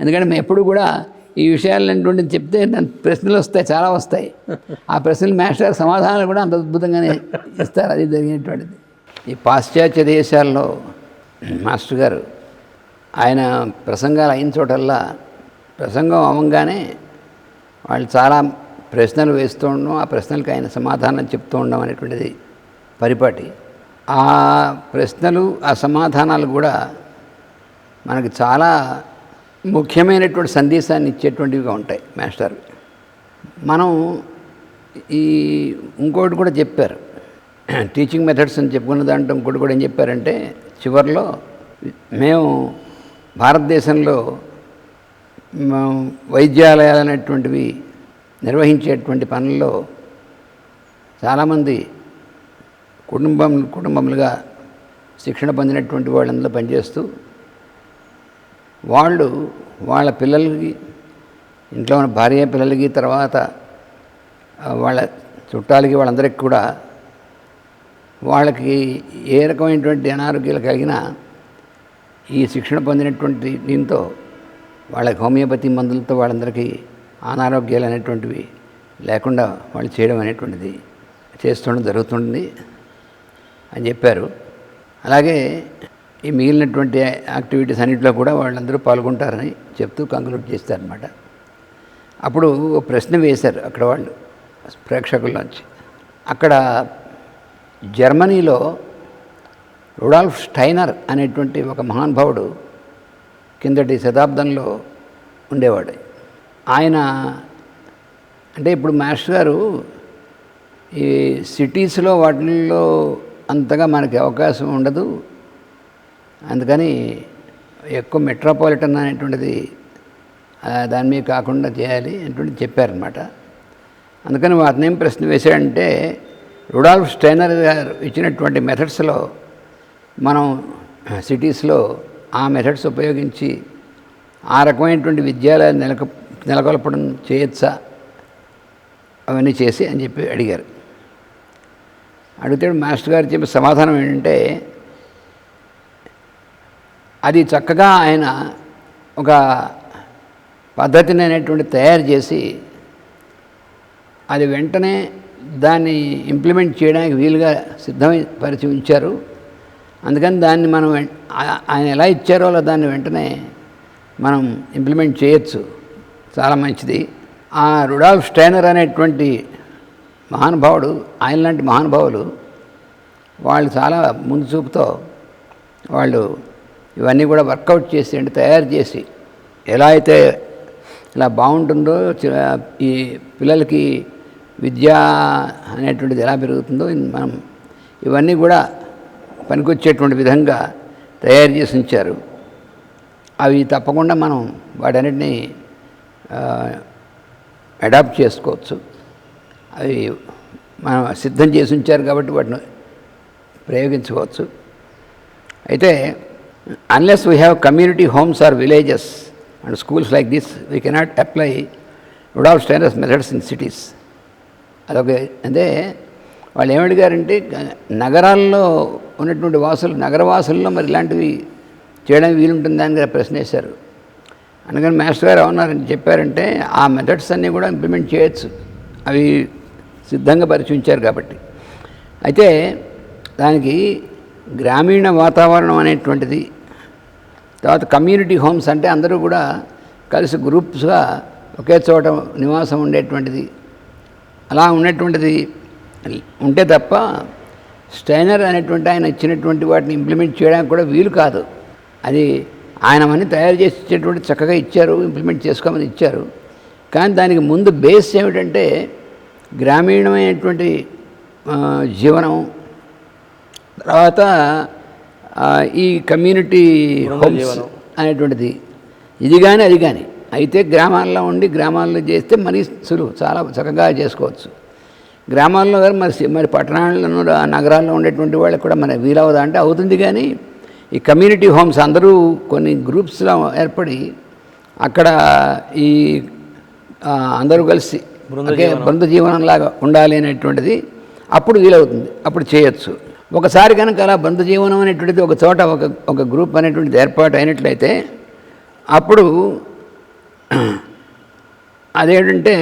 ఎందుకంటే మేము ఎప్పుడు కూడా ఈ విషయాలటువంటి చెప్తే ప్రశ్నలు వస్తాయి చాలా వస్తాయి. ఆ ప్రశ్నలు మాస్టర్ గారు సమాధానాలు కూడా అంత అద్భుతంగానే ఇస్తారు అది జరిగినటువంటిది. ఈ పాశ్చాత్య దేశాల్లో మాస్టర్ గారు ఆయన ప్రసంగాలు అయిన చోటల్లా ప్రసంగం అవంగానే వాళ్ళు చాలా ప్రశ్నలు వేస్తూ ఉండడం ఆ ప్రశ్నలకు ఆయన సమాధానం చెప్తూ ఉండడం అనేటువంటిది పరిపాటి. ఆ ప్రశ్నలు ఆ సమాధానాలు కూడా మనకు చాలా ముఖ్యమైనటువంటి సందేశాన్ని ఇచ్చేటువంటివిగా ఉంటాయి మాస్టర్. మనం ఈ ఇంకోటి కూడా చెప్పారు. టీచింగ్ మెథడ్స్ అని చెప్పుకున్న దాంట్లో ఇంకోటి కూడా ఏం చెప్పారంటే చివరిలో మేము భారతదేశంలో వైద్యాలయాలు అనేటువంటివి నిర్వహించేటువంటి పనుల్లో చాలామంది కుటుంబం కుటుంబములుగా శిక్షణ పొందినటువంటి వాళ్ళందరూ పనిచేస్తూ వాళ్ళు వాళ్ళ పిల్లలకి ఇంట్లో ఉన్న భార్య పిల్లలకి తర్వాత వాళ్ళ చుట్టాలకి వాళ్ళందరికీ కూడా వాళ్ళకి ఏ రకమైనటువంటి అనారోగ్యాలు కలిగినా ఈ శిక్షణ పొందినటువంటి దీంతో వాళ్ళకి హోమియోపతి మందులతో వాళ్ళందరికీ అనారోగ్యాలు అనేటువంటివి లేకుండా వాళ్ళు చేయడం అనేటువంటిది చేస్తుండడం జరుగుతుంది అని చెప్పారు. అలాగే ఈ మిగిలినటువంటి యాక్టివిటీస్ అన్నింటిలో కూడా వాళ్ళందరూ పాల్గొంటారని చెప్తూ కంక్లూడ్ చేస్తారనమాట అప్పుడు ఓ ప్రశ్న వేశారు అక్కడ వాళ్ళు ప్రేక్షకుల్లోంచి. అక్కడ జర్మనీలో రుడాల్ఫ్ స్టైనర్ అనేటువంటి ఒక మహానుభావుడు కిందటి శతాబ్దంలో ఉండేవాడు. ఆయన అంటే ఇప్పుడు మాస్టర్ గారు ఈ సిటీస్లో వాటిల్లో అంతగా మనకి అవకాశం ఉండదు. అందుకని ఎక్కువ మెట్రోపాలిటన్ అనేటువంటిది దాని మీద కాకుండా చేయాలి అనేటువంటి చెప్పారనమాట అందుకని వాటిని ఏం ప్రశ్న వేశాడంటే రుడాల్ఫ్ స్టైనర్ గారు ఇచ్చినటువంటి మెథడ్స్లో మనం సిటీస్లో ఆ మెథడ్స్ ఉపయోగించి ఆ రకమైనటువంటి విద్యాలయాలు నెలకొ నెలకొల్పడం చేయొచ్చా? అవన్నీ చేసి అని చెప్పి అడిగారు. అడిగితే మాస్టర్ గారు చెప్పే సమాధానం ఏంటంటే అది చక్కగా ఆయన ఒక పద్ధతిని అనేటువంటి తయారు చేసి అది వెంటనే దాన్ని ఇంప్లిమెంట్ చేయడానికి వీలుగా సిద్ధమై పరిచి ఉంచారు. అందుకని దాన్ని మనం ఆయన ఎలా ఇచ్చారో అలా దాన్ని వెంటనే మనం ఇంప్లిమెంట్ చేయొచ్చు. చాలా మంచిది. ఆ రుడాల్ఫ్ స్టైనర్ అనేటువంటి మహానుభావుడు ఆయన లాంటి మహానుభావులు వాళ్ళు చాలా ముందు చూపుతో వాళ్ళు ఇవన్నీ కూడా వర్కౌట్ చేసి అంటే తయారు చేసి ఎలా అయితే ఇలా బాగుంటుందో ఈ పిల్లలకి విద్య అనేటువంటిది ఎలా పెరుగుతుందో మనం ఇవన్నీ కూడా పనికొచ్చేటువంటి విధంగా తయారు చేసి ఉంచారు. అవి తప్పకుండా మనం వాటన్నిటినీ అడాప్ట్ చేసుకోవచ్చు. అవి మనం సిద్ధం చేసి ఉంచారు కాబట్టి వాటిని ప్రయోగించుకోవచ్చు అయితే unless we have community homes or villages and schools like this we cannot apply Rudolf Steiner's methods in cities అదొక. అంటే వాళ్ళు ఏమడిగారంటే నగరాల్లో ఉన్నటువంటి వాసులు నగరవాసుల్లో మరి ఇలాంటివి చేయడానికి వీలుంటుందా అని ప్రశ్న వేశారు. అందుకని మాస్టర్ గారు ఏమన్నారని చెప్పారంటే ఆ మెథడ్స్ అన్నీ కూడా ఇంప్లిమెంట్ చేయొచ్చు. అవి సిద్ధంగా పరిచయించారు కాబట్టి. అయితే దానికి గ్రామీణ వాతావరణం అనేటువంటిది తర్వాత కమ్యూనిటీ హోమ్స్ అంటే అందరూ కూడా కలిసి గ్రూప్స్గా ఒకే చోట నివాసం ఉండేటువంటిది. అలా ఉన్నటువంటిది ఉంటే తప్ప స్టైనర్ అనేటువంటి ఆయన ఇచ్చినటువంటి వాటిని ఇంప్లిమెంట్ చేయడానికి కూడా వీలు కాదు. అది ఆయన మనీ తయారు చేసి ఇచ్చేటువంటి చక్కగా ఇచ్చారు ఇంప్లిమెంట్ చేసుకోమని ఇచ్చారు. కానీ దానికి ముందు బేస్ ఏమిటంటే గ్రామీణమైనటువంటి జీవనం. తర్వాత ఈ కమ్యూనిటీ హోమ్స్ అనేటువంటిది. ఇది కానీ అది కానీ అయితే గ్రామాల్లో ఉండి గ్రామాల్లో చేస్తే మరీ సులువు. చాలా చక్కగా చేసుకోవచ్చు. గ్రామాల్లో కానీ మరి మరి పట్టణాల్లో నగరాల్లో ఉండేటువంటి వాళ్ళకి కూడా మరి వీలవుదా అంటే అవుతుంది కానీ ఈ కమ్యూనిటీ హోమ్స్ అందరూ కొన్ని గ్రూప్స్లో ఏర్పడి అక్కడ ఈ అందరూ కలిసి బృంద జీవనంలాగా ఉండాలి అనేటువంటిది అప్పుడు వీలవుతుంది. అప్పుడు చేయొచ్చు. ఒకసారి కనుక అలా బృంద జీవనం అనేటువంటిది ఒక చోట ఒక ఒక గ్రూప్ అనేటువంటిది ఏర్పాటు అయినట్లయితే అప్పుడు అదేంటంటే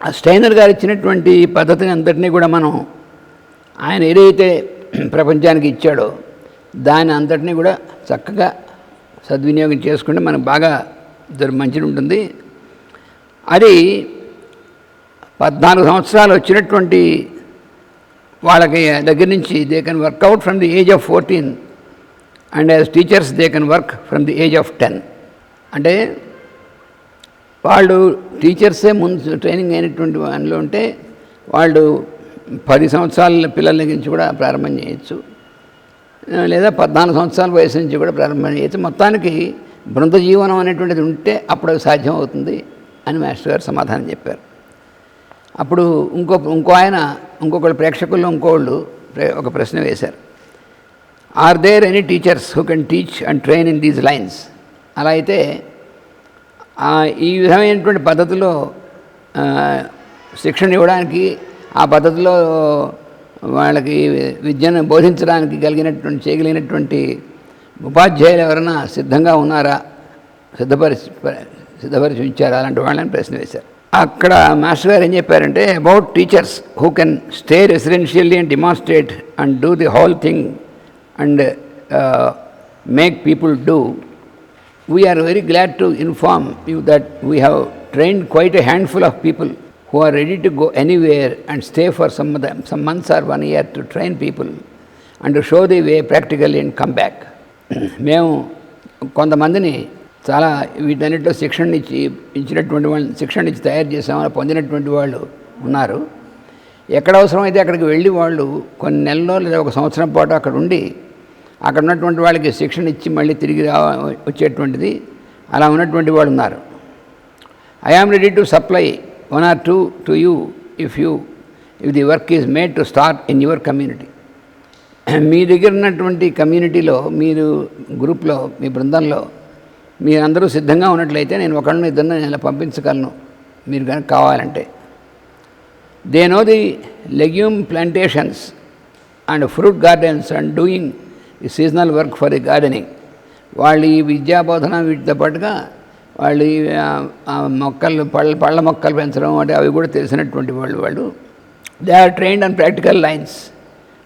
ఆ స్టైనర్ గారు ఇచ్చినటువంటి పద్ధతిని అంతటినీ కూడా మనం ఆయన ఏదైతే ప్రపంచానికి ఇచ్చాడో దాని అంతటినీ కూడా చక్కగా సద్వినియోగం చేసుకుంటే మనకు బాగా దొరి మంచిది ఉంటుంది. అది పద్నాలుగు సంవత్సరాలు వచ్చినటువంటి వాళ్ళకి దగ్గర నుంచి they can work out from the age of fourteen and as teachers they can work from the age of ten అంటే వాళ్ళు టీచర్సే ముందు ట్రైనింగ్ అయినటువంటి దానిలో ఉంటే వాళ్ళు పది సంవత్సరాల పిల్లల నుంచి కూడా ప్రారంభం చేయొచ్చు. లేదా పద్నాలుగు సంవత్సరాల వయసు నుంచి కూడా ప్రారంభం చేయొచ్చు. మొత్తానికి బృంద జీవనం అనేటువంటిది ఉంటే అప్పుడు అది సాధ్యం అవుతుంది అని మాస్టర్ గారు సమాధానం చెప్పారు. అప్పుడు ఇంకో ఇంకో ఆయన ఇంకొకళ్ళు ప్రేక్షకుల్లో ఇంకోళ్ళు ఒక ప్రశ్న వేశారు. Are there any teachers who can teach and train in these lines అలా అయితే ఈ విధమైనటువంటి పద్ధతిలో శిక్షణ ఇవ్వడానికి ఆ పద్ధతిలో వాళ్ళకి విద్యను బోధించడానికి కలిగినటువంటి చేయగలిగినటువంటి ఉపాధ్యాయులు ఎవరైనా సిద్ధంగా ఉన్నారా? సిద్ధపరిచి సిద్ధపరిచి ఉంచారా? అలాంటి వాళ్ళని ప్రశ్న వేశారు. అక్కడ మాస్టర్ గారు ఏం చెప్పారంటే about teachers who can stay residentially and demonstrate and do the whole thing and make people do we are very glad to inform you that we have trained quite a handful of people who are ready to go anywhere and stay for some some months or one year to train people and show the way practical in come back మేము కొంతమందిని చాలా వీటన్నిటిలో శిక్షణ ఇచ్చి ఇచ్చినటువంటి వాళ్ళు శిక్షణ ఇచ్చి తయారు చేసామని పొందినటువంటి వాళ్ళు ఉన్నారు. ఎక్కడ అవసరమైతే అక్కడికి వెళ్ళి వాళ్ళు కొన్ని నెలల్లో లేదా ఒక సంవత్సరం పాటు అక్కడ ఉండి అక్కడ ఉన్నటువంటి వాళ్ళకి శిక్షణ ఇచ్చి మళ్ళీ తిరిగి రా వచ్చేటువంటిది అలా ఉన్నటువంటి వాళ్ళు ఉన్నారు. I am ready to supply one or two to you if you if the work is made to start in your community మీ దగ్గర ఉన్నటువంటి కమ్యూనిటీలో మీరు గ్రూప్లో మీ బృందంలో మీరందరూ సిద్ధంగా ఉన్నట్లయితే నేను ఒకరిని ఇద్దరిని నేను ఇలా పంపించగలను. మీరు కనుక కావాలంటే. They know the legume plantations and fruit gardens and doing ఈ seasonal work for the gardening వాళ్ళు ఈ విద్యా బోధన వీటితో పాటుగా వాళ్ళు ఈ, మొక్కలు పళ్ళ పళ్ళ మొక్కలు పెంచడం అంటే అవి కూడా తెలిసినటువంటి వాళ్ళు వాళ్ళు. They are trained and practical lines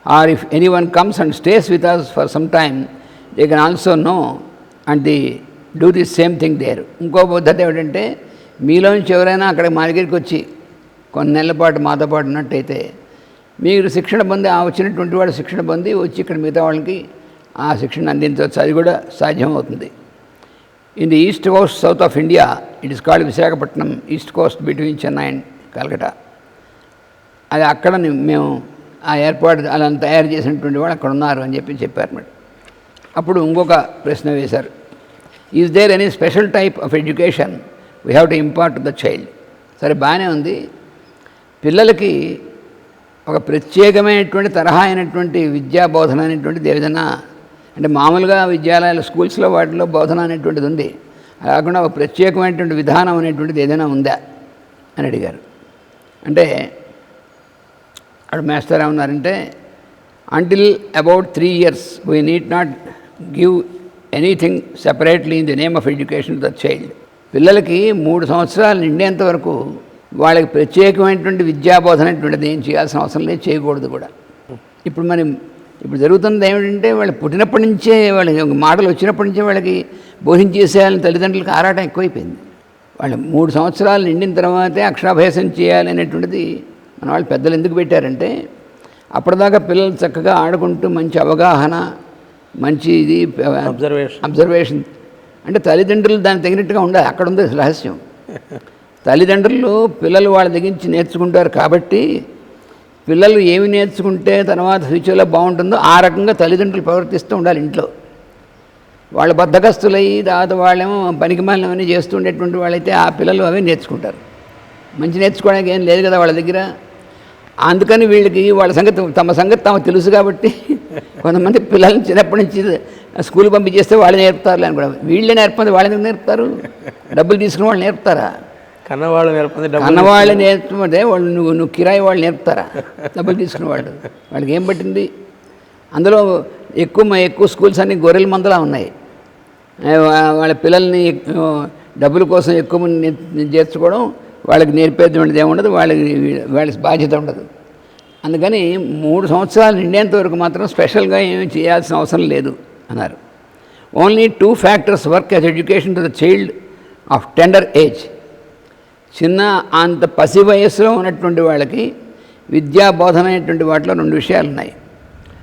or if any one comes and stays with us for some time they can also know and the do the same thing there ఇంకో పద్ధతి ఏమిటంటే మీలోంచి ఎవరైనా అక్కడ మా దగ్గరికి వచ్చి కొన్ని నెలల పాటు మాతో పాటు ఉన్నట్టయితే మీరు శిక్షణ పొంది ఆ వచ్చినటువంటి వాడు శిక్షణ పొంది వచ్చి ఇక్కడ మిగతా వాళ్ళకి ఆ శిక్షణ అందించవచ్చు. అది కూడా సాధ్యమవుతుంది. In the east coast south of India it is called Visakhapatnam east coast between Chennai and Calcutta అది అక్కడ మేము ఆ ఏర్పాటు అలా తయారు చేసినటువంటి వాళ్ళు అక్కడ ఉన్నారు అని చెప్పి చెప్పారు మేడం అప్పుడు ఇంకొక ప్రశ్న వేశారు. Is there any special type of education we have to impart the child సరే బాగానే ఉంది. పిల్లలకి ఒక ప్రత్యేకమైనటువంటి తరహా అయినటువంటి విద్యా బోధన అనేటువంటిది ఏదైనా అంటే మామూలుగా విద్యాలయాలు స్కూల్స్లో వాటిలో బోధన అనేటువంటిది ఉంది. అలా కాకుండా ఒక ప్రత్యేకమైనటువంటి విధానం అనేటువంటిది ఏదైనా ఉందా అని అడిగారు. అంటే అక్కడ మాస్టర్ ఏమన్నారంటే until about three years we need not give anything separately in the name of education the child పిల్లలకి మూడు సంవత్సరాలు నిండేంత వరకు వాళ్ళకి ప్రత్యేకమైనటువంటి విద్యాబోధన అనేటువంటిది ఏం చేయాల్సిన అవసరం లేదు చేయకూడదు కూడా. ఇప్పుడు మరి ఇప్పుడు జరుగుతున్నది ఏమిటంటే వాళ్ళు పుట్టినప్పటి నుంచే వాళ్ళకి మాటలు వచ్చినప్పటి నుంచే వాళ్ళకి బోధించేసేయాలని తల్లిదండ్రులకు ఆరాటం ఎక్కువైపోయింది. వాళ్ళు మూడు సంవత్సరాలు నిండిన తర్వాతే అక్షరాభ్యాసం చేయాలి అనేటువంటిది మన వాళ్ళు పెద్దలు ఎందుకు పెట్టారంటే అప్పటిదాకా పిల్లలు చక్కగా ఆడుకుంటూ మంచి అవగాహన మంచి ఇది అబ్జర్వేషన్ అబ్జర్వేషన్ అంటే తల్లిదండ్రులు దానికి తగినట్టుగా ఉండాలి. అక్కడ ఉంది రహస్యం. తల్లిదండ్రులు పిల్లలు వాళ్ళ దగ్గర నుంచి నేర్చుకుంటారు కాబట్టి పిల్లలు ఏమి నేర్చుకుంటే తర్వాత ఫ్యూచర్లో బాగుంటుందో ఆ రకంగా తల్లిదండ్రులు ప్రవర్తిస్తూ ఉండాలి ఇంట్లో. వాళ్ళు బద్దకస్తులయ్యి తర్వాత వాళ్ళేమో పనికి అవన్నీ చేస్తూ ఉండేటువంటి వాళ్ళైతే ఆ పిల్లలు అవే నేర్చుకుంటారు. మంచి నేర్చుకోవడానికి ఏం లేదు కదా వాళ్ళ దగ్గర. అందుకని వీళ్ళకి వాళ్ళ సంగతి తమ సంగతి తమ తెలుసు కాబట్టి కొంతమంది పిల్లల్ని చిన్నప్పటి నుంచి స్కూల్ పంపించేస్తే వాళ్ళు నేర్పుతారు అని కూడా. వీళ్ళే నేర్పదు వాళ్ళు ఎందుకు నేర్పుతారు? డబ్బులు తీసుకుని వాళ్ళు నేర్పుతారా? కన్నవాళ్ళు నేర్పంది కన్నవాళ్ళు నేర్చుకుంటే వాళ్ళు. నువ్వు నువ్వు కిరాయి వాళ్ళు నేర్పుతారా? డబ్బులు తీసుకున్న వాళ్ళు. వాళ్ళకి ఏం పట్టింది? అందులో ఎక్కువ ఎక్కువ స్కూల్స్ అన్ని గొర్రెల మందలా ఉన్నాయి. వాళ్ళ పిల్లల్ని ఎక్కువ డబ్బుల కోసం ఎక్కువ మంది చేర్చుకోవడం వాళ్ళకి నేర్పేటువంటిది ఏముండదు వాళ్ళకి వాళ్ళ బాధ్యత ఉండదు. అందుకని మూడు సంవత్సరాలు నిండేంత వరకు మాత్రం స్పెషల్గా ఏమీ చేయాల్సిన అవసరం లేదు అన్నారు. Only two factors work as education to the child of tender age చిన్న అంత పసి వయస్సులో ఉన్నటువంటి వాళ్ళకి విద్యా బోధన అనేటువంటి వాటిలో రెండు విషయాలు ఉన్నాయి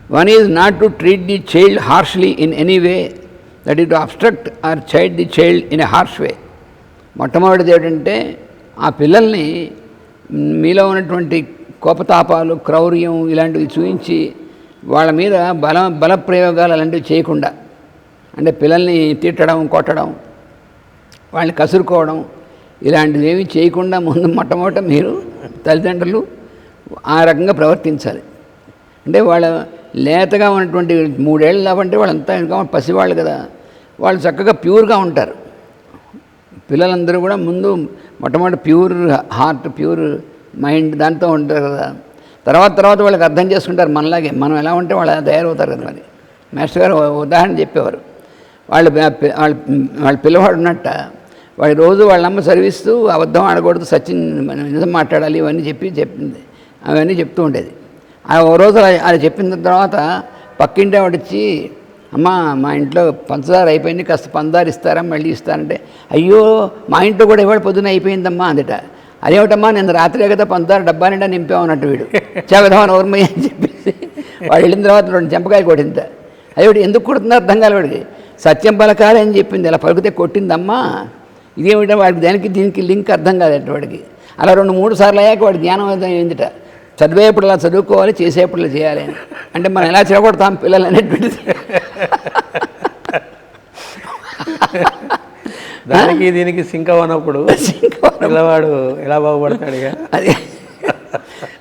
one is not to treat the child harshly in any way that is to obstruct or child the child in a harsh way మొట్టమొదటిది ఏంటంటే ఆ పిల్లల్ని మీలో ఉన్నటువంటి కోపతాపాలు క్రౌర్యం ఇలాంటివి చూపించి వాళ్ళ మీద బల బల ప్రయోగాలు అలాంటివి చేయకుండా అంటే పిల్లల్ని తిట్టడం కొట్టడం వాళ్ళని కసురుకోవడం ఇలాంటివి ఏమీ చేయకుండా ముందు మొట్టమొదట మీరు తల్లిదండ్రులు ఆ రకంగా ప్రవర్తించాలి. అంటే వాళ్ళ లేతగా ఉన్నటువంటి మూడేళ్ళు లేవంటే వాళ్ళంతా ఇంకా పసివాళ్ళు కదా వాళ్ళు చక్కగా ప్యూర్గా ఉంటారు. పిల్లలందరూ కూడా ముందు మొట్టమొదటి ప్యూర్ హార్ట్ ప్యూర్ మైండ్ దాంతో ఉంటారు కదా. తర్వాత తర్వాత వాళ్ళకి అర్థం చేసుకుంటారు మనలాగే. మనం ఎలా ఉంటే వాళ్ళు తయారవుతారు కదా మరి. మాస్టర్ గారు ఉదాహరణ చెప్పేవారు. వాళ్ళు వాళ్ళ వాళ్ళ పిల్లవాడు ఉన్నట్ట. వాడి రోజు వాళ్ళ అమ్మ అబద్ధం ఆడకూడదు సచిన్ నిజం మాట్లాడాలి ఇవన్నీ చెప్పి చెప్పింది. అవన్నీ చెప్తూ ఉండేది. ఆ ఓ రోజు అది చెప్పిన తర్వాత పక్కింటి ఆవిడ అమ్మ మా ఇంట్లో పంచదార అయిపోయింది కాస్త పంచదార ఇస్తారా మళ్ళీ ఇస్తారంటే అయ్యో మా ఇంట్లో కూడా ఇవాళ పొద్దున అయిపోయిందమ్మా అందుట. అదేమిటమ్మా నేను రాత్రే కదా పంచదార డబ్బా నిండా నింపామన్నట్టు వీడు. చవధమని ఓర్మయ్య అని చెప్పేసి వాడు వెళ్ళిన తర్వాత రెండు చెంపకాయ కొట్టింది. అదేవిడు ఎందుకు కొడుతుందో అర్థం కాలే వాడికి. సత్యం పలకాలి అని చెప్పింది. ఇలా పలికితే కొట్టిందమ్మా. ఇదేమిటో వాడికి దానికి దీనికి లింక్ అర్థం కాదట వాడికి. అలా రెండు మూడు సార్లు అయ్యాక వాడి జ్ఞానం అయిందిట. చదివేప్పుడు అలా చదువుకోవాలి చేసేప్పుడు ఇలా చేయాలి అని. అంటే మనం ఎలా చెడగొడతాం పిల్లలు అనేటువంటిది. దానికి దీనికి సింక్ అవ్వనప్పుడు పిల్లవాడు ఎలా బాగుపడతాడు అది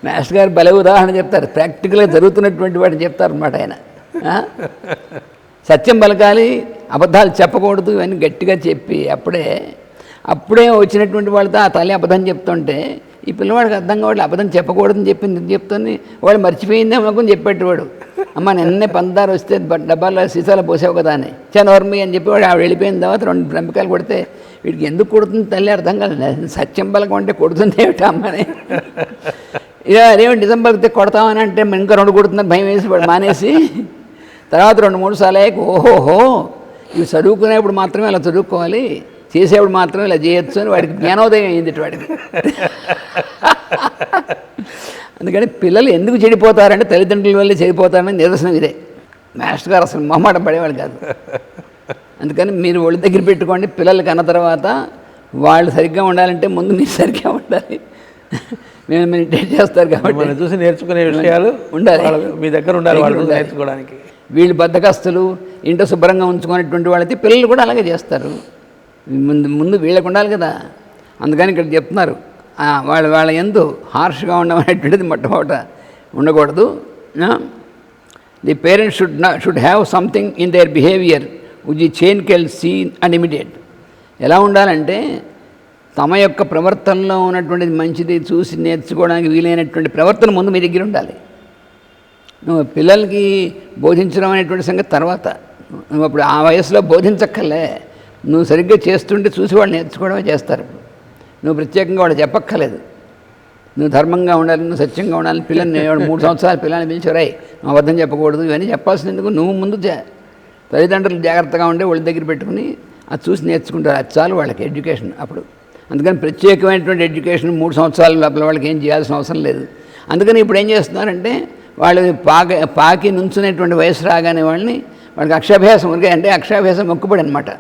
మాస్టర్ గారు భలే ఉదాహరణ చెప్తారు. ప్రాక్టికల్గా జరుగుతున్నటువంటి వాటిని చెప్తారు అనమాట ఆయన? సత్యం పలకాలి అబద్ధాలు చెప్పకూడదు ఇవన్నీ గట్టిగా చెప్పి అప్పుడే అప్పుడే వచ్చినటువంటి వాళ్ళతో ఆ తల్లి అబద్ధం చెప్తుంటే ఈ పిల్లవాడికి అర్థం కావాలి అబద్ధం చెప్పకూడదని చెప్పింది ఇది చెప్తుంది వాడు మర్చిపోయిందేమో అనుకుని చెప్పేటవాడు అమ్మ నిన్నే పందారు వస్తే డబ్బాలో సీసాలు పోసావు కదా అని. చనోర్మి అని చెప్పి వాడు ఆవిడ వెళ్ళిపోయిన తర్వాత రెండు బ్రహ్మకాయలు కొడితే వీడికి ఎందుకు కొడుతుంది తల్లి అర్థం కాలేదు. సత్యం పలకం అంటే కొడుతుంది ఏమిటా అమ్మని ఇలా అదేమిటి నిజం పలికితే కొడతామని అంటే ఇంకా రెండు కొడుతుందని భయం వేసి వాడు మానేసి తర్వాత రెండు మూడు సార్లు అయ్యాక ఓహోహో ఇవి చదువుకునేప్పుడు మాత్రమే అలా చదువుకోవాలి. చేసేప్పుడు మాత్రమే ఇలా చేయొచ్చు అని వాడికి జ్ఞానోదయం అయింది ఇటు వాడికి. అందుకని పిల్లలు ఎందుకు చెడిపోతారంటే తల్లిదండ్రుల వల్లే చెడిపోతారని నిదర్శనం ఇదే. మాస్టర్ గారు అసలు మొహమాట పడేవాళ్ళు కాదు. అందుకని మీరు ఒళ్ళ దగ్గర పెట్టుకోండి పిల్లలకి అన్న తర్వాత వాళ్ళు సరిగ్గా ఉండాలంటే ముందు మీరు సరిగ్గా ఉండాలి. మేము మెడిటేట్ చేస్తారు కాబట్టి. చూసి నేర్చుకునే విషయాలు ఉండాలి. మీ దగ్గర ఉండాలి వాళ్ళు. నేర్చుకోవడానికి. వీళ్ళు బద్దకస్తులు ఇంట శుభ్రంగా ఉంచుకునేటువంటి వాళ్ళైతే పిల్లలు కూడా అలాగే చేస్తారు. ముందు ముందు వీళ్ళకు ఉండాలి కదా. అందుకని ఇక్కడ చెప్తున్నారు. వాళ్ళ వాళ్ళ ఎందు హార్ష్గా ఉండమనేటువంటిది మొట్టమొదట ఉండకూడదు. ది పేరెంట్స్ షుడ్ నా should have something in their behaviour which ఈ చైన్ కెల్ సీన్ అండ్ ఇమిడియట్ ఎలా ఉండాలంటే తమ యొక్క ప్రవర్తనలో ఉన్నటువంటిది మంచిది చూసి నేర్చుకోవడానికి వీలైనటువంటి ప్రవర్తన ముందు మీ దగ్గర ఉండాలి. నువ్వు పిల్లలకి బోధించడం అనేటువంటి సంగతి తర్వాత. నువ్వు అప్పుడు ఆ వయసులో బోధించక్కర్లే. నువ్వు సరిగ్గా చేస్తుంటే చూసి వాళ్ళు నేర్చుకోవడమే చేస్తారు. నువ్వు ప్రత్యేకంగా వాళ్ళు చెప్పక్కర్లేదు. నువ్వు ధర్మంగా ఉండాలి నువ్వు సత్యంగా ఉండాలి పిల్లల్ని మూడు సంవత్సరాల పిల్లల్ని పిలిచి రై నువ్వు అబద్ధం చెప్పకూడదు. ఇవన్నీ చెప్పాల్సినందుకు నువ్వు ముందు చే తల్లిదండ్రులు జాగ్రత్తగా ఉండే వాళ్ళ దగ్గర పెట్టుకుని అది చూసి నేర్చుకుంటారు. అది చాలు వాళ్ళకి ఎడ్యుకేషన్ అప్పుడు. అందుకని ప్రత్యేకమైనటువంటి ఎడ్యుకేషన్ మూడు సంవత్సరాల లోపల వాళ్ళకి ఏం చేయాల్సిన అవసరం లేదు. అందుకని ఇప్పుడు ఏం చేస్తున్నారంటే వాళ్ళు పాక పాకి నుంచునేటువంటి వయసు రాగానే వాళ్ళని వాళ్ళకి అక్షాభ్యాసం ఉరికే అంటే అక్షాభ్యాసం మొక్కుబడి అనమాట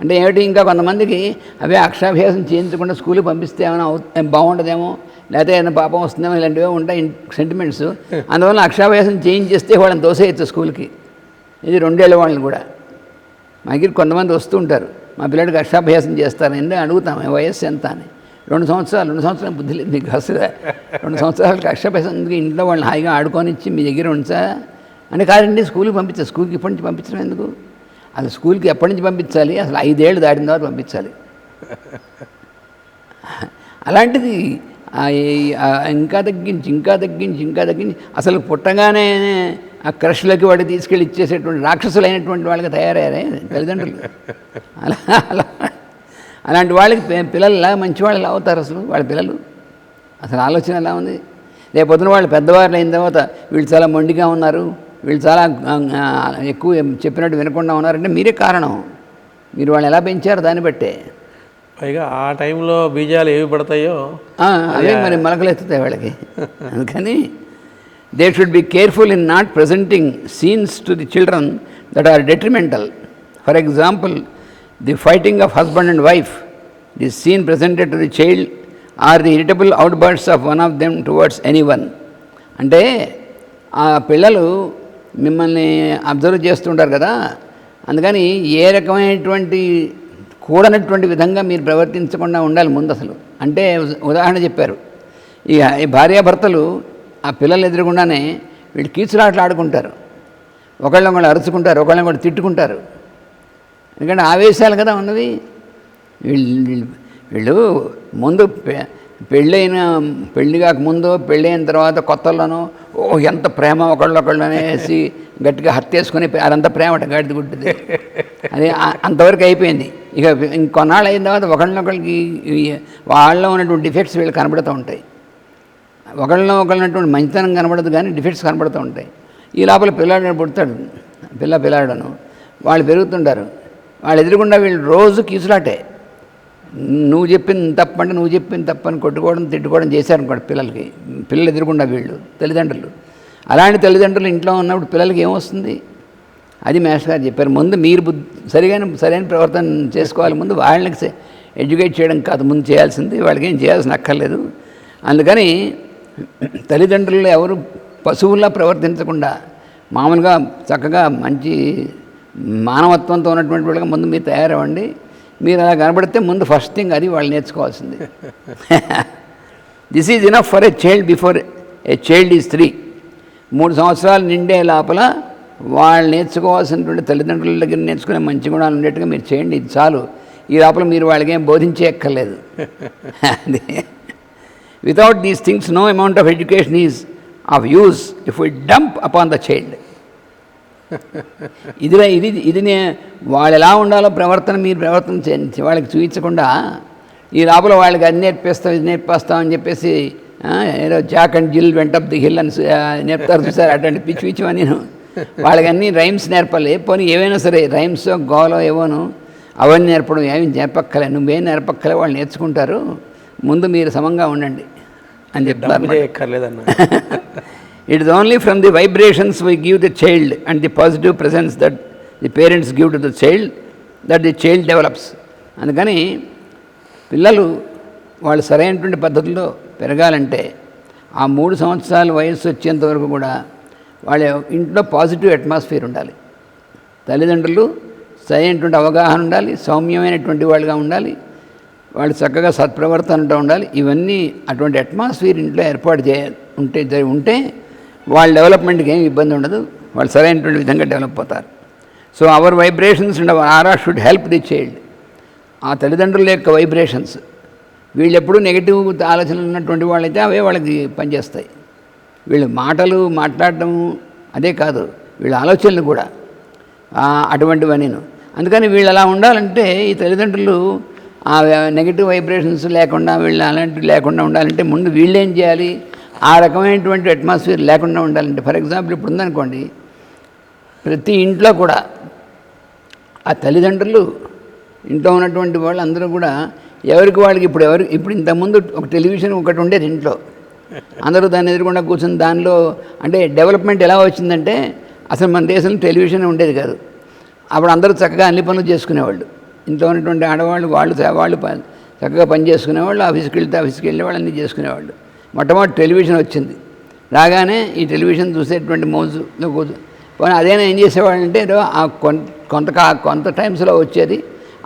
అంటే ఏమిటి? ఇంకా కొంతమందికి అవే అక్షరాభ్యాసం చేయించకుండా స్కూల్కి పంపిస్తే ఏమైనా అవు బాగుండదేమో? లేకపోతే ఏదైనా పాపం వస్తుందేమో? ఇలాంటివే ఉంటాయి సెంటిమెంట్స్ అందువల్ల అక్షరాభ్యాసం చేయించేస్తే వాళ్ళని దోసేయచ్చు స్కూల్కి. ఇది రెండేళ్ళ వాళ్ళని కూడా. మా దగ్గర కొంతమంది వస్తూ ఉంటారు. మా పిల్లడికి అక్షరాభ్యాసం చేస్తారని అడుగుతాం? "మీ వయస్సు ఎంత? అని. రెండు సంవత్సరాలు రెండు సంవత్సరాలు బుద్ధి లేదు మీకు అసలు. రెండు సంవత్సరాలకి అక్షరాభ్యాసం ఎందుకు? ఇంట్లో వాళ్ళని హాయిగా ఆడుకొని ఇచ్చి మీ దగ్గర ఉంచా? అంటే కాదండి స్కూల్కి పంపించారు స్కూల్కి ఇప్పటి నుంచి పంపించడం ఎందుకు? అసలు స్కూల్కి ఎప్పటి నుంచి పంపించాలి? అసలు ఐదేళ్ళు దాటిన తర్వాత పంపించాలి. అలాంటిది ఇంకా తగ్గించి ఇంకా తగ్గించి ఇంకా తగ్గించి అసలు పుట్టగానే ఆ క్రష్లకి వాడి తీసుకెళ్ళి ఇచ్చేసేటువంటి రాక్షసులైనటువంటి వాళ్ళకి తయారయ్యారే తల్లిదండ్రులు. అలా అలా. అలాంటి వాళ్ళకి పిల్లల్లా పిల్లలు మంచి వాళ్ళు అవుతారు అసలు వాళ్ళ పిల్లలు. అసలు ఆలోచన ఎలా ఉంది? రేపొద్దున వాళ్ళు పెద్దవాళ్ళు అయిన తర్వాత వీళ్ళు చాలా మొండిగా ఉన్నారు. వీళ్ళు చాలా ఎక్కువ చెప్పినట్టు వినకుండా ఉన్నారంటే మీరే కారణం. మీరు వాళ్ళు ఎలా పెంచారు దాన్ని బట్టే. పైగా ఆ టైంలో బీజాలు ఏవి పడతాయో అవే మరి మొలకలు ఎత్తుతాయి వాళ్ళకి. అందుకని they should be careful in not presenting scenes to the children that are detrimental for example the fighting of husband and wife the scene presented to the child or the irritable outbursts of one of them towards any one అంటే ఆ పిల్లలు మిమ్మల్ని observe చేస్తుంటారు కదా? అందుకని ఏ రకమైనటువంటి కూడనటువంటి విధంగా మీరు ప్రవర్తించకుండా ఉండాలి ముందు అసలు అంటే ఉదాహరణ చెప్పారు. ఈ భార్యాభర్తలు ఆ పిల్లలు ఎదురుగుండానే వీళ్ళు కీచులాటలు ఆడుకుంటారు ఒకళ్ళని ఒకళ్ళు అరుచుకుంటారు ఒకళ్ళని ఒకళ్ళు తిట్టుకుంటారు. ఎందుకంటే ఆవేశాలు కదా ఉన్నవి? వీళ్ళు వీళ్ళు ముందు పె- పెళ్ళైన పెళ్ళి కాక ముందు పెళ్ళైన తర్వాత కొత్తలోనో ఓ ఎంత ప్రేమ ఒకళ్ళొకళ్ళు అనేసి గట్టిగా హత్యేసుకుని అదంతా ప్రేమ గడిది గుడ్డిది. అది అంతవరకు అయిపోయింది. ఇక ఇంకొన్నాళ్ళు అయిన తర్వాత ఒకళ్ళొకళ్ళకి వాళ్ళలో ఉన్నటువంటి డిఫెక్ట్స్ వీళ్ళు కనబడుతూ ఉంటాయి. ఒకళ్ళలో ఒకళ్ళనటువంటి మంచితనం కనబడదు కానీ డిఫెక్ట్స్ కనబడుతూ ఉంటాయి. ఈ లోపల పిల్లాడు పుడతాడు. పిల్ల పిల్లాడను. వాళ్ళు పెరుగుతుంటారు. వాళ్ళు ఎదురుగుండా వీళ్ళు రోజు కీసులాటే. నువ్వు చెప్పింది తప్పంటే నువ్వు చెప్పింది తప్పని కొట్టుకోవడం తిట్టుకోవడం చేశారనుకోండి పిల్లలకి. పిల్లలు ఎదురుగుండా వీళ్ళు తల్లిదండ్రులు. అలాంటి తల్లిదండ్రులు ఇంట్లో ఉన్నప్పుడు పిల్లలకి ఏమొస్తుంది? అది మేస్టర్ గారు చెప్పారు. ముందు మీరు బుద్ధి సరిగా సరైన ప్రవర్తన చేసుకోవాలి. ముందు వాళ్ళకి ఎడ్యుకేట్ చేయడం కాదు. ముందు చేయాల్సింది వాళ్ళకి ఏం చేయాల్సిన అక్కర్లేదు. అందుకని తల్లిదండ్రులు ఎవరు పశువుల్లా ప్రవర్తించకుండా మామూలుగా చక్కగా మంచి మానవత్వంతో ఉన్నటువంటి వాళ్ళకి ముందు మీరు తయారవ్వండి. మీరు అలా కనబడితే ముందు ఫస్ట్ థింగ్ అది వాళ్ళు నేర్చుకోవాల్సింది. This is enough for a child before a child is three మూడు సంవత్సరాలు నిండే లోపల వాళ్ళు నేర్చుకోవాల్సినటువంటి తల్లిదండ్రుల దగ్గర నేర్చుకునే మంచి గుణాలు ఉండేట్టుగా మీరు చేయండి ఇది చాలు. ఈ లోపల మీరు వాళ్ళకి ఏం బోధించే ఎక్కర్లేదు అది without these things no amount of education is of use if we dump upon the child ఇది ఇది ఇది నే వాళ్ళు ఎలా ఉండాలో ప్రవర్తన మీరు ప్రవర్తన చే- వాళ్ళకి చూపించకుండా ఈ లోపల వాళ్ళకి అది నేర్పిస్తాం ఇది నేర్పిస్తాం అని చెప్పేసి ఏదో జాక్ అండ్ జిల్ వెంట ది హిల్ అని నేర్పుతారు చూసారు? అటువంటి పిచ్చి పిచ్చి అని నేను. వాళ్ళకి అన్ని రైమ్స్ నేర్పాలి. పోనీ ఏవైనా సరే రైమ్స్ గోలో ఏవోను అవన్నీ నేర్పడం ఏమి నేర్పక్కలే నువ్వేం నేర్పక్కలే వాళ్ళు నేర్చుకుంటారు. ముందు మీరు సమంగా ఉండండి అని చెప్తారు చేయక్కర్లేదన్న. It is only from the vibrations we give the child and the positive presence that the parents give to the child that the child develops. అందుకని పిల్లలు వాళ్ళు సరైనటువంటి పద్ధతిలో పెరగాలంటే ఆ మూడు సంవత్సరాల వయస్సు వచ్చేంత వరకు కూడా వాళ్ళ ఇంట్లో పాజిటివ్ అట్మాస్ఫియర్ ఉండాలి తల్లిదండ్రులు సరైనటువంటి అవగాహన ఉండాలి సౌమ్యమైనటువంటి వాళ్ళుగా ఉండాలి వాళ్ళు చక్కగా సత్ప్రవర్తనతో ఉండాలి ఇవన్నీ అటువంటి అట్మాస్ఫియర్ ఇంట్లో ఏర్పాటు చేయ ఉంటే జరి- ఉంటే వాళ్ళ డెవలప్మెంట్కి ఏమి ఇబ్బంది ఉండదు. వాళ్ళు సరైనటువంటి విధంగా డెవలప్ అవుతారు so our vibrations and our aura should help the child ఆ తల్లిదండ్రుల యొక్క వైబ్రేషన్స్ వీళ్ళు ఎప్పుడూ నెగిటివ్ ఆలోచనలు ఉన్నటువంటి వాళ్ళైతే అవే వాళ్ళకి పనిచేస్తాయి. వీళ్ళు మాటలు మాట్లాడటం అదే కాదు. వీళ్ళ ఆలోచనలు కూడా. అటువంటివి అటువంటివన్నీను. అందుకని వీళ్ళు అలా ఉండాలంటే ఈ తల్లిదండ్రులు ఆ నెగిటివ్ వైబ్రేషన్స్ లేకుండా వీళ్ళు అలాంటివి లేకుండా ఉండాలంటే ముందు వీళ్ళు ఏం చేయాలి? ఆ రకమైనటువంటి అట్మాస్ఫియర్ లేకుండా ఉండాలంటే ఫర్ ఎగ్జాంపుల్ ఇప్పుడు ఉందనుకోండి ప్రతి ఇంట్లో కూడా ఆ తల్లిదండ్రులు ఇంట్లో ఉన్నటువంటి వాళ్ళు అందరూ కూడా ఎవరికి వాళ్ళకి ఇప్పుడు ఎవరు ఇప్పుడు ఇంతకుముందు ఒక టెలివిజన్ ఒకటి ఉండేది ఇంట్లో. అందరూ దాన్ని ఎదురుకుండా కూర్చొని దానిలో అంటే డెవలప్మెంట్ ఎలా వచ్చిందంటే అసలు మన దేశంలో టెలివిజన్ ఉండేది కాదు. అప్పుడు అందరూ చక్కగా అన్ని పనులు చేసుకునేవాళ్ళు. ఇంట్లో ఉన్నటువంటి ఆడవాళ్ళు వాళ్ళు వాళ్ళు చక్కగా పని చేసుకునేవాళ్ళు ఆఫీస్కి వెళ్తే ఆఫీస్కి వెళ్ళేవాళ్ళు అన్నీ చేసుకునేవాళ్ళు. మొట్టమొదటి టెలివిజన్ వచ్చింది. రాగానే ఈ టెలివిజన్ చూసేటువంటి మోజు కూర్చో. పోనీ అదేనా ఏం చేసేవాడంటే ఏదో ఆ కొంత కొంత కొంత టైమ్స్లో వచ్చేది.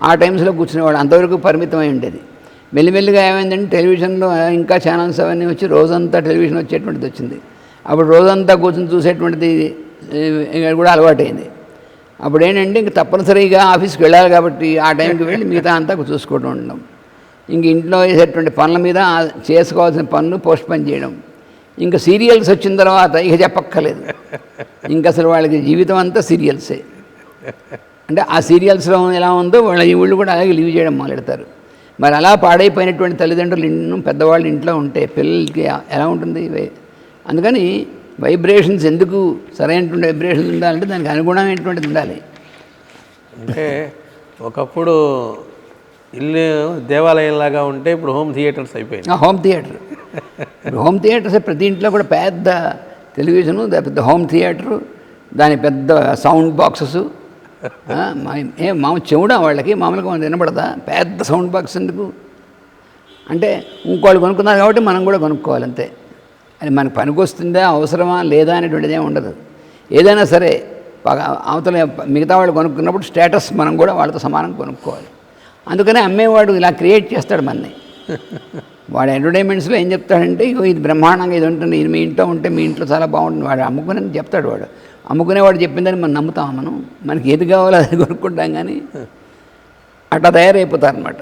ఆ టైమ్స్లో కూర్చునేవాడు. అంతవరకు పరిమితమై ఉండేది. మెల్లిమెల్లిగా ఏమైందంటే టెలివిజన్లో ఇంకా ఛానల్స్ అవన్నీ వచ్చి రోజంతా టెలివిజన్ వచ్చేటువంటిది వచ్చింది. అప్పుడు రోజంతా కూర్చొని చూసేటువంటిది కూడా అలవాటైంది. అప్పుడు ఏంటంటే ఇంక తప్పనిసరిగా ఆఫీస్కి వెళ్ళాలి కాబట్టి ఆ టైంకి వెళ్ళి మిగతా అంతా చూసుకోవడం ఉండడం. ఇంక ఇంట్లో చేసేటువంటి పనుల మీద చేసుకోవాల్సిన పనులు పోస్ట్ పని చేయడం. ఇంకా సీరియల్స్ వచ్చిన తర్వాత ఇక చెప్పక్కర్లేదు. ఇంకా అసలు వాళ్ళకి జీవితం అంతా సీరియల్సే. అంటే ఆ సీరియల్స్లో ఎలా ఉందో వాళ్ళ ఈ కూడా అలాగే లీవ్ చేయడం మొదలెడతారు. మరి అలా పాడైపోయినటువంటి తల్లిదండ్రులు ఇన్ను పెద్దవాళ్ళు ఇంట్లో ఉంటే పిల్లలకి ఎలా ఉంటుంది అందుకని వైబ్రేషన్స్ ఎందుకు సరైనటువంటి వైబ్రేషన్స్ ఉండాలంటే దానికి అనుగుణమైనటువంటిది ఉండాలి. అంటే ఒకప్పుడు ఇల్లు దేవాలయంలాగా ఉంటే ఇప్పుడు హోమ్ థియేటర్స్ అయిపోయింది హోమ్ థియేటర్. ఇప్పుడు హోమ్ థియేటర్స్ ప్రతి ఇంట్లో కూడా పెద్ద టెలివిజను పెద్ద హోమ్ థియేటరు దాని పెద్ద సౌండ్ బాక్సెస్. ఏ మామ చెవుడా వాళ్ళకి? మామూలుగా మనం వినపడదా పెద్ద సౌండ్ బాక్స్ ఎందుకు? అంటే ఇంకోళ్ళు కొనుక్కున్నారు కాబట్టి మనం కూడా కొనుక్కోవాలి అంతే. అది మనకు పనికొస్తుందా అవసరమా లేదా అనేటువంటిది ఏమి ఉండదు. ఏదైనా సరే పగ- అవతల మిగతా వాళ్ళు కొనుక్కున్నప్పుడు స్టేటస్ మనం కూడా వాళ్ళతో సమానం కొనుక్కోవాలి. అందుకనే అమ్మేవాడు ఇలా క్రియేట్ చేస్తాడు మనని. వాడు అడ్వర్టైజ్మెంట్స్లో ఏం చెప్తాడంటే ఇగో ఇది బ్రహ్మాండంగా ఇది ఉంటుంది ఇది మీ ఇంట్లో ఉంటే మీ ఇంట్లో చాలా బాగుంటుంది. వాడు అమ్ముకునే చెప్తాడు వాడు. అమ్ముకునేవాడు చెప్పిందని మనం నమ్ముతాం మనం? మనకి ఏది కావాలో అది కొనుక్కుంటాం కానీ అట్లా తయారైపోతారు అనమాట